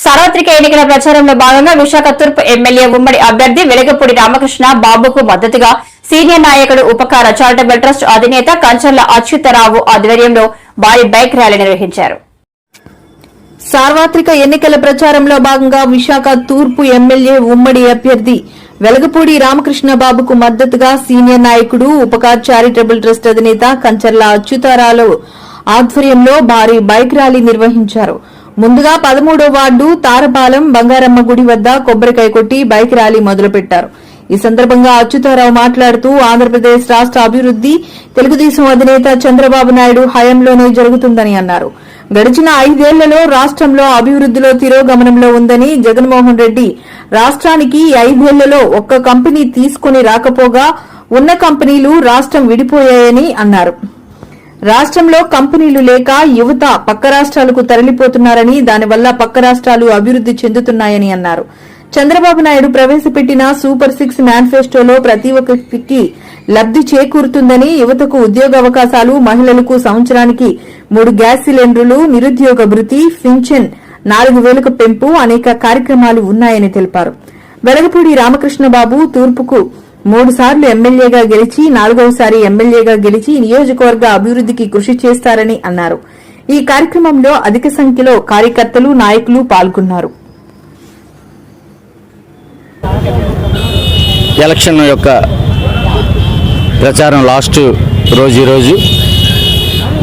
సార్వత్రిక ఎన్నికల ప్రచారంలో భాగంగా విశాఖ తూర్పు ఎమ్మెల్యే ఉమ్మడి అభ్యర్థి వెలగపూడి రామకృష్ణ బాబుకు మద్దతుగా సీనియర్ నాయకుడు ఉపకార చారిటబుల్ ట్రస్ట్ అధినేత కంచర్ల అచ్యుతరావు ఆధ్వర్యంలో భారీ బైక్ ర్యాలీ నిర్వహించారు. సార్వత్రిక ఎన్నికల ప్రచారంలో భాగంగా విశాఖ తూర్పు ఎమ్మెల్యే ఉమ్మడి అభ్యర్థి వెలగపూడి రామకృష్ణ బాబుకు మద్దతుగా సీనియర్ నాయకుడు ఉపకార్ చారిటబుల్ ట్రస్ట్ అధినేత కంచర్ల అచ్యుతారావు ఆధ్వర్యంలో భారీ బైక్ ర్యాలీ నిర్వహించారు. ముందుగా పదమూడో వార్డు తారపాలెం బంగారమ్మ గుడి వద్ద కొబ్బరికాయ కొట్టి బైక్ ర్యాలీ మొదలుపెట్టారు. ఈ సందర్భంగా అచ్యుతారావు మాట్లాడుతూ ఆంధ్రప్రదేశ్ రాష్ట్ర అభివృద్ది తెలుగుదేశం అధినేత చంద్రబాబు నాయుడు హయాంలోనే జరుగుతుందని అన్నారు. గడిచిన ఐదేళ్ళలో రాష్ట్రంలో అభివృద్దిలో తిరోగమనంలో ఉందని జగన్మోహన్ రెడ్డి రాష్ట్రానికి ఐదేళ్ళలో ఒక్క కంపెనీ తీసుకుని రాకపోగా ఉన్న కంపెనీలు రాష్ట్రం విడిపోయాయని అన్నారు. రాష్ట్రంలో కంపెనీలు లేక యువత పక్క రాష్ట్రాలకు తరలిపోతున్నారని దానివల్ల పక్క రాష్ట్రాలు అభివృద్ది చెందుతున్నాయని అన్నారు. చంద్రబాబు నాయుడు ప్రవేశపెట్టిన సూపర్ సిక్స్ మేనిఫెస్టోలో ప్రతి ఒక్కరికి లబ్ది చేకూరుతుందని యువతకు ఉద్యోగ అవకాశాలు మహిళలకు సంవత్సరానికి మూడు గ్యాస్ సిలిండర్లు నిరుద్యోగ భృతి పింఛన్ నాలుగు వేలకు పెంపు అనేక కార్యక్రమాలు ఉన్నాయని తెలిపారు. వెలగపూడి రామకృష్ణబాబు తూర్పుకు మూడు సార్లు ఎమ్మెల్యేగా గెలిచి నాలుగవసారి ఎమ్మెల్యేగా గెలిచి నియోజకవర్గ అభివృద్దికి కృషి చేస్తారని అన్నారు. ఈ కార్యక్రమంలో అధిక సంఖ్యలో కార్యకర్తలు నాయకులు పాల్గొన్నారు. ఎలక్షన్ యొక్క ప్రచారం లాస్ట్ రోజు ఈరోజు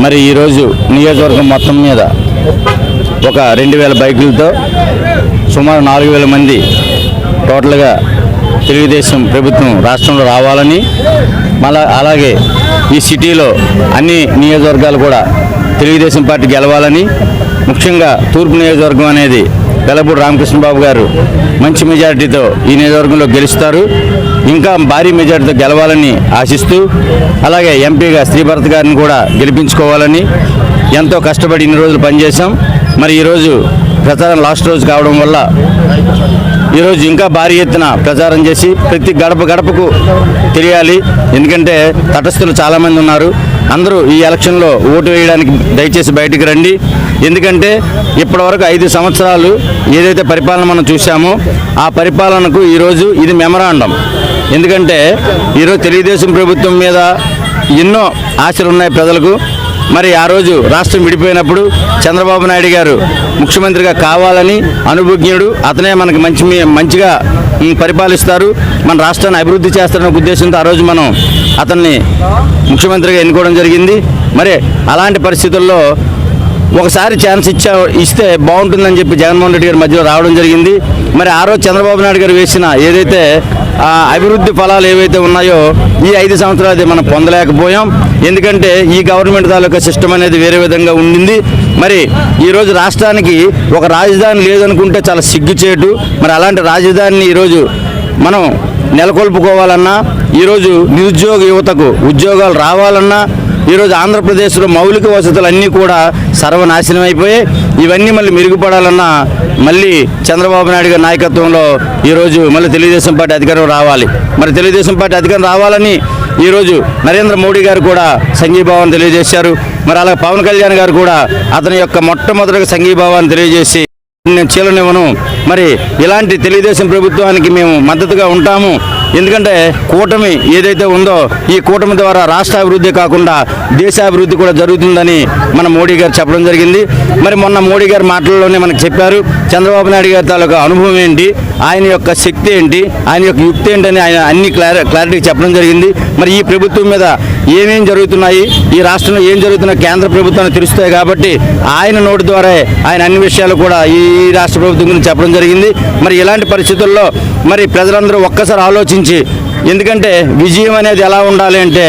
మరి ఈరోజు నియోజకవర్గం మొత్తం మీద ఒక రెండు వేల బైకులతో సుమారు నాలుగు వేల మంది టోటల్గా తెలుగుదేశం ప్రభుత్వం రాష్ట్రంలో రావాలని మళ్ళా అలాగే ఈ సిటీలో అన్ని నియోజకవర్గాలు కూడా తెలుగుదేశం పార్టీ గెలవాలని ముఖ్యంగా తూర్పు నియోజకవర్గం అనేది వెలపూడి రామకృష్ణబాబు గారు మంచి మెజారిటీతో ఈ నియోజకవర్గంలో గెలుస్తారు. ఇంకా భారీ మెజారిటీతో గెలవాలని ఆశిస్తూ అలాగే ఎంపీగా శ్రీభరత్ గారిని కూడా గెలిపించుకోవాలని ఎంతో కష్టపడి ఇన్ని రోజులు పనిచేశాం. మరి ఈరోజు ప్రచారం లాస్ట్ రోజు కావడం వల్ల ఈరోజు ఇంకా భారీ ఎత్తున ప్రచారం చేసి ప్రతి గడప గడపకు తెలియాలి. ఎందుకంటే తటస్థులు చాలామంది ఉన్నారు. అందరూ ఈ ఎలక్షన్లో ఓటు వేయడానికి దయచేసి బయటికి రండి. ఎందుకంటే ఇప్పటివరకు ఐదు సంవత్సరాలు ఏదైతే పరిపాలన మనం చూసామో ఆ పరిపాలనకు ఈరోజు ఇది మెమరాండం. ఎందుకంటే ఈరోజు తెలుగుదేశం ప్రభుత్వం మీద ఎన్నో ఆశలు ఉన్నాయి ప్రజలకు. మరి ఆ రోజు రాష్ట్రం విడిపోయినప్పుడు చంద్రబాబు నాయుడు గారు ముఖ్యమంత్రిగా కావాలని అనుభజ్ఞుడు. అతనే మనకి మంచి మంచిగా పరిపాలిస్తారు. మన రాష్ట్రాన్ని అభివృద్ధి చేస్తారనే ఉద్దేశంతో ఆ రోజు మనం అతన్ని ముఖ్యమంత్రిగా ఎన్నుకోవడం జరిగింది. మరి అలాంటి పరిస్థితుల్లో ఒకసారి ఛాన్స్ ఇచ్చా ఇస్తే బాగుంటుందని చెప్పి జగన్మోహన్ రెడ్డి గారి మధ్యలో రావడం జరిగింది. మరి ఆ రోజు చంద్రబాబు నాయుడు గారు వేసిన ఏదైతే అభివృద్ధి ఫలాలు ఏవైతే ఉన్నాయో ఈ ఐదు సంవత్సరాలు అది మనం పొందలేకపోయాం. ఎందుకంటే ఈ గవర్నమెంట్ తాలూకా సిస్టమ్ అనేది వేరే విధంగా ఉండింది. మరి ఈరోజు రాష్ట్రానికి ఒక రాజధాని లేదనుకుంటే చాలా సిగ్గుచేటు. మరి అలాంటి రాజధానిని ఈరోజు మనం నెలకొల్పుకోవాలన్నా ఈరోజు నిరుద్యోగ యువతకు ఉద్యోగాలు రావాలన్నా ఈరోజు ఆంధ్రప్రదేశ్లో మౌలిక వసతులు అన్నీ కూడా సర్వనాశనం అయిపోయాయి. ఇవన్నీ మళ్ళీ మెరుగుపడాలన్నా మళ్ళీ చంద్రబాబు నాయుడు గారి నాయకత్వంలో ఈరోజు మళ్ళీ తెలుగుదేశం పార్టీ అధికారం రావాలి. మరి తెలుగుదేశం పార్టీ అధికారం రావాలని ఈరోజు నరేంద్ర మోడీ గారు కూడా సంఘీభావాన్ని తెలియజేశారు. మరి అలాగే పవన్ కళ్యాణ్ గారు కూడా అతని యొక్క మొట్టమొదటి సంఘీభావాన్ని తెలియజేసి నేను చీలనివ్వను. మరి ఇలాంటి తెలుగుదేశం ప్రభుత్వానికి మేము మద్దతుగా ఉంటాము. ఎందుకంటే కూటమి ఏదైతే ఉందో ఈ కూటమి ద్వారా రాష్ట్ర అభివృద్ధి కాకుండా దేశాభివృద్ధి కూడా జరుగుతుందని మన మోడీ గారు చెప్పడం జరిగింది. మరి మొన్న మోడీ గారి మాటల్లోనే మనకు చెప్పారు. చంద్రబాబు నాయుడు గారి తాలూకా అనుభవం ఏంటి? ఆయన యొక్క శక్తి ఏంటి? ఆయన యొక్క యుక్తి ఏంటని ఆయన అన్ని క్లారి క్లారిటీ చెప్పడం జరిగింది. మరి ఈ ప్రభుత్వం మీద ఏమేం జరుగుతున్నాయి? ఈ రాష్ట్రంలో ఏం జరుగుతున్న కేంద్ర ప్రభుత్వాన్ని తెలుస్తాయి కాబట్టి ఆయన నోటి ద్వారా ఆయన అన్ని విషయాలు కూడా ఈ రాష్ట్ర ప్రభుత్వం గురించి చెప్పడం జరిగింది. మరి ఇలాంటి పరిస్థితుల్లో మరి ప్రజలందరూ ఒక్కసారి ఆలోచించి ఎందుకంటే విజయం అనేది ఎలా ఉండాలి అంటే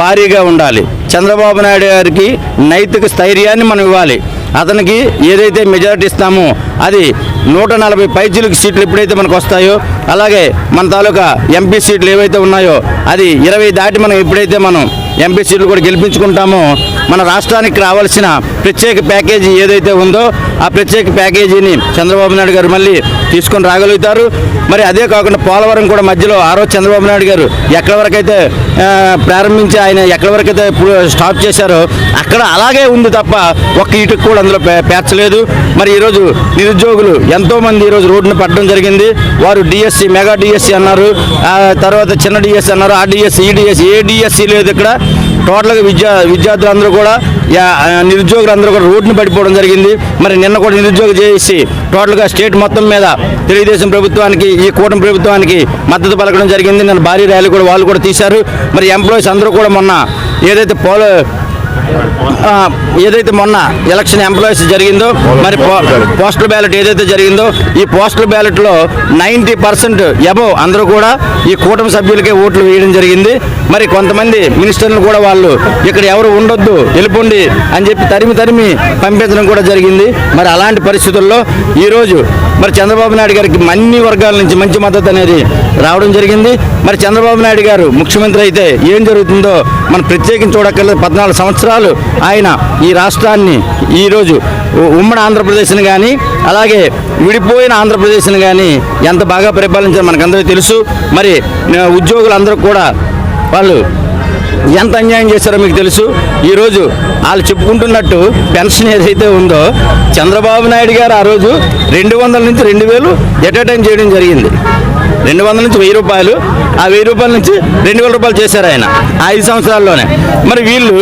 భారీగా ఉండాలి. చంద్రబాబు నాయుడు గారికి నైతిక స్థైర్యాన్ని మనం ఇవ్వాలి. అతనికి ఏదైతే మెజారిటీ ఇస్తామో అది నూట నలభై పైచీలకు సీట్లు ఎప్పుడైతే మనకు వస్తాయో అలాగే మన తాలూకా ఎంపీ సీట్లు ఏవైతే ఉన్నాయో అది ఇరవై దాటి మనం ఎప్పుడైతే మనం ఎంపీ సీట్లు కూడా గెలిపించుకుంటామో మన రాష్ట్రానికి రావాల్సిన ప్రత్యేక ప్యాకేజీ ఏదైతే ఉందో ఆ ప్రత్యేక ప్యాకేజీని చంద్రబాబు నాయుడు గారు మళ్ళీ తీసుకొని రాగలుగుతారు. మరి అదే కాకుండా పోలవరం కూడా మధ్యలో ఆ రోజు చంద్రబాబు నాయుడు గారు ఎక్కడి వరకైతే ప్రారంభించి ఆయన ఎక్కడి వరకైతే స్టాప్ చేశారో అక్కడ అలాగే ఉంది తప్ప ఒక్క ఇటుకు కూడా అందులో పే- పేర్చలేదు. మరి ఈరోజు నిరుద్యోగులు ఎంతో మంది ఈరోజు రోడ్డున పట్టడం జరిగింది. వారు డిఎస్సి మెగా డిఎస్సి అన్నారు. ఆ తర్వాత చిన్న డిఎస్సి అన్నారు. ఆ డిఎస్సి ఈ డిఎస్సి ఏ డిఎస్సి లేదు ఇక్కడ. టోటల్గా విద్యా విద్యార్థులందరూ కూడా యా- అందరూ నిరుద్యోగులందరూ కూడా రోడ్డున పడిపోవడం జరిగింది. మరి నిన్న కూడా నిరుద్యోగ చేసి టోటల్గా స్టేట్ మొత్తం మీద తెలుగుదేశం ప్రభుత్వానికి ఈ కూటమి ప్రభుత్వానికి మద్దతు పలకడం జరిగింది. నిన్న భారీ ర్యాలీ కూడా వాళ్ళు కూడా తీశారు. మరి ఎంప్లాయీస్ అందరూ కూడా మొన్న ఏదైతే పోలో ఏదైతే మొన్న ఎలక్షన్ ఎంప్లాయీస్ జరిగిందో మరి పోస్టల్ బ్యాలెట్ ఏదైతే జరిగిందో ఈ పోస్టల్ బ్యాలెట్లో నైంటీ పర్సెంట్ ఎబో అందరూ కూడా ఈ కూటమి సభ్యులకే ఓట్లు వేయడం జరిగింది. మరి కొంతమంది మినిస్టర్లు కూడా వాళ్ళు ఇక్కడ ఎవరు ఉండొద్దు వెళ్ళిపోండి అని చెప్పి తరిమి తరిమి పంపించడం కూడా జరిగింది. మరి అలాంటి పరిస్థితుల్లో ఈరోజు మరి చంద్రబాబు నాయుడు గారికి అన్ని వర్గాల నుంచి మంచి మద్దతు అనేది రావడం జరిగింది. మరి చంద్రబాబు నాయుడు గారు ముఖ్యమంత్రి అయితే ఏం జరుగుతుందో మనం ప్రత్యేకించి చూడక్కర్లేదు. పద్నాలుగు సంవత్సరాలు ఆయన ఈ రాష్ట్రాన్ని ఈరోజు ఉమ్మడి ఆంధ్రప్రదేశ్ని కానీ అలాగే విడిపోయిన ఆంధ్రప్రదేశ్ని కానీ ఎంత బాగా పరిపాలించారో మనకందరికీ తెలుసు. మరి ఉద్యోగులందరూ కూడా వాళ్ళు ఎంత అన్యాయం చేశారో మీకు తెలుసు. ఈరోజు వాళ్ళు చెప్పుకుంటున్నట్టు పెన్షన్ ఏదైతే ఉందో చంద్రబాబు నాయుడు గారు ఆ రోజు రెండు వందల నుంచి రెండు వేలు ఎట్ చేయడం జరిగింది. రెండు వందల నుంచి వెయ్యి రూపాయలు ఆ వెయ్యి రూపాయల నుంచి రెండు వేల రూపాయలు చేశారు ఆయన ఐదు సంవత్సరాల్లోనే. మరి వీళ్ళు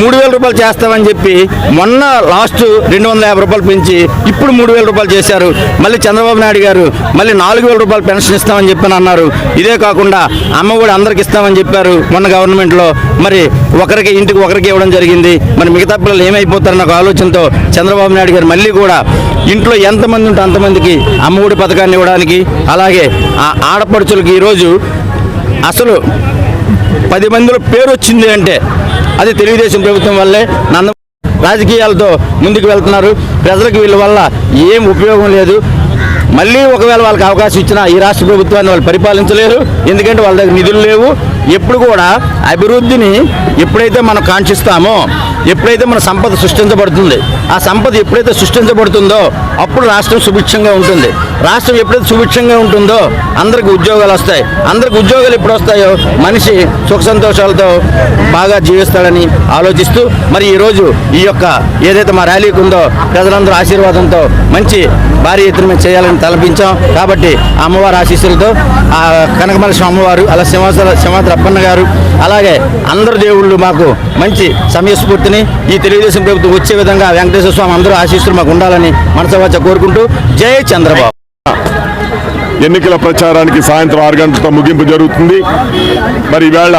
మూడు వేల రూపాయలు చేస్తామని చెప్పి మొన్న లాస్ట్ రెండు వందల యాభై రూపాయలు పెంచి ఇప్పుడు మూడు వేల రూపాయలు చేశారు. మళ్ళీ చంద్రబాబు నాయుడు గారు మళ్ళీ నాలుగు వేల రూపాయలు పెన్షన్ ఇస్తామని చెప్పని అన్నారు. ఇదే కాకుండా అమ్మ కూడా అందరికి ఇస్తామని చెప్పారు మొన్న గవర్నమెంట్లో. మరి ఒకరికి ఇంటికి ఒకరికి ఇవ్వడం జరిగింది. మరి మిగతా పిల్లలు ఏమైపోతారన్న ఒక ఆలోచనతో చంద్రబాబు నాయుడు గారు మళ్ళీ కూడా ఇంట్లో ఎంతమంది ఉంటే అంతమందికి అమ్మఒడి పథకాన్ని ఇవ్వడానికి అలాగే ఆ ఆడపడుచులకి ఈరోజు అసలు పది మందిలో పేరు వచ్చింది అంటే అది తెలుగుదేశం ప్రభుత్వం వల్లే నంద రాజకీయాలతో ముందుకు వెళ్తున్నారు. ప్రజలకు వీళ్ళ వల్ల ఏం ఉపయోగం లేదు. మళ్ళీ ఒకవేళ వాళ్ళకి అవకాశం ఇచ్చినా ఈ రాష్ట్ర ప్రభుత్వాన్ని వాళ్ళు పరిపాలించలేరు. ఎందుకంటే వాళ్ళ దగ్గర నిధులు లేవు. ఎప్పుడు కూడా అభివృద్ధిని ఎప్పుడైతే మనం కాంక్షిస్తామో ఎప్పుడైతే మన సంపద సృష్టించబడుతుంది ఆ సంపద ఎప్పుడైతే సృష్టించబడుతుందో అప్పుడు రాష్ట్రం సుభిక్షంగా ఉంటుంది. రాష్ట్రం ఎప్పుడైతే సుభిక్షంగా ఉంటుందో అందరికి ఉద్యోగాలు వస్తాయి. అందరికి ఉద్యోగాలు ఎప్పుడు వస్తాయో మనిషి సుఖ సంతోషాలతో బాగా జీవిస్తాడని ఆలోచిస్తూ మరి ఈరోజు ఈ యొక్క ఏదైతే మా ర్యాలీకి ఉందో ప్రజలందరూ ఆశీర్వాదంతో మంచి భారీ ఎత్తున మేము చేయాలని తలపించాం. కాబట్టి అమ్మవారి ఆశీస్సులతో ఆ కనకమలస్వామి అమ్మవారు అలా సింహాసన సింహాద్రి అప్పన్న గారు అలాగే అందరు దేవుళ్ళు మాకు మంచి సమయస్ఫూర్తిని ఈ తెలుగుదేశం ప్రభుత్వం వచ్చే విధంగా వెంకటేశ్వర స్వామి అందరూ ఆశీస్సులు మాకు ఉండాలని మనసవాచ కోరుకుంటూ జై చంద్రబాబు. ఎన్నికల ప్రచారానికి సాయంత్రం ఆరు గంటలతో ముగింపు జరుగుతుంది. మరి ఈవేళ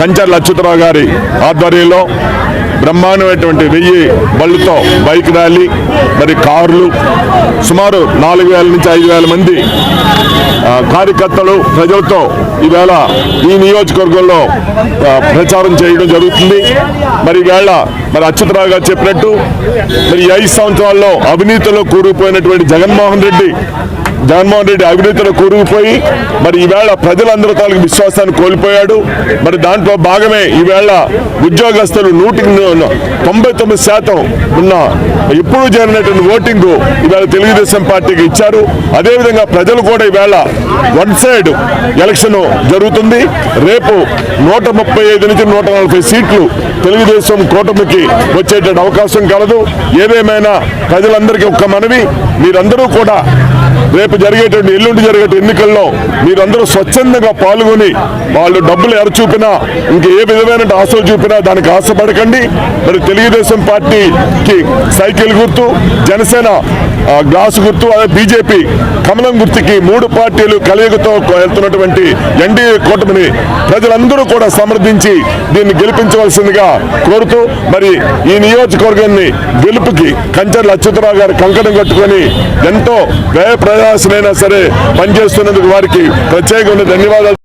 కంచర్ల అచ్యుతరావు గారి ఆధ్వర్యంలో బ్రహ్మాండమైనటువంటి వెయ్యి బళ్ళుతో బైక్ ర్యాలీ మరి కార్లు సుమారు నాలుగు వేల నుంచి ఐదు వేల మంది కార్యకర్తలు ప్రజలతో ఈవేళ ఈ నియోజకవర్గంలో ప్రచారం చేయడం జరుగుతుంది. మరి ఈవేళ మరి అచ్యుతరావు గారు చెప్పినట్టు మరి ఈ ఐదు సంవత్సరాల్లో అవినీతిలో కూరుకుపోయినటువంటి జగన్మోహన్ రెడ్డి జగన్మోహన్ రెడ్డి అవినీతిలో కూరుకుపోయి మరి ఈవేళ ప్రజలందరూ తాలూకు విశ్వాసాన్ని కోల్పోయాడు. మరి దాంట్లో భాగమే ఈవేళ ఉద్యోగస్తులు నూటికి తొంభై తొమ్మిది శాతం ఉన్న ఇప్పుడు జరిగినటువంటి ఓటింగ్ ఈవేళ తెలుగుదేశం పార్టీకి ఇచ్చారు. అదేవిధంగా ప్రజలు కూడా ఈవేళ వన్ సైడ్ ఎలక్షన్ జరుగుతుంది. రేపు నూట ముప్పై ఐదు నుంచి నూట నలభై సీట్లు తెలుగుదేశం కూటమికి వచ్చేటువంటి అవకాశం కలదు. ఏదేమైనా ప్రజలందరికీ ఒక్క మనవి మీరందరూ కూడా రేపు జరిగేటువంటి ఎల్లుండి జరిగే ఎన్నికల్లో మీరందరూ స్వచ్ఛందంగా పాల్గొని వాళ్ళు డబ్బులు ఎర చూపినా ఇంక ఏ విధమైన ఆశలు చూపినా దానికి ఆశపడకండి. మరి తెలుగుదేశం పార్టీకి సైకిల్ గుర్తు జనసేన గ్లాస్ గ్లాసు గుర్తు అదే బీజేపీ కమలం గుర్తుకి మూడు పార్టీలు కలయికతో వెళ్తున్నటువంటి ఎన్డీఏ కూటమిని ప్రజలందరూ కూడా సమర్థించి దీన్ని గెలిపించవలసిందిగా కోరుతూ మరి ఈ నియోజకవర్గాన్ని గెలుపుకి కంచర్ల అచ్యుతరావు గారు కంకణం కట్టుకొని ఎంతో వ్యయ ప్రయాసనైనా సరే పనిచేస్తున్నందుకు వారికి ప్రత్యేకమైన ధన్యవాదాలు.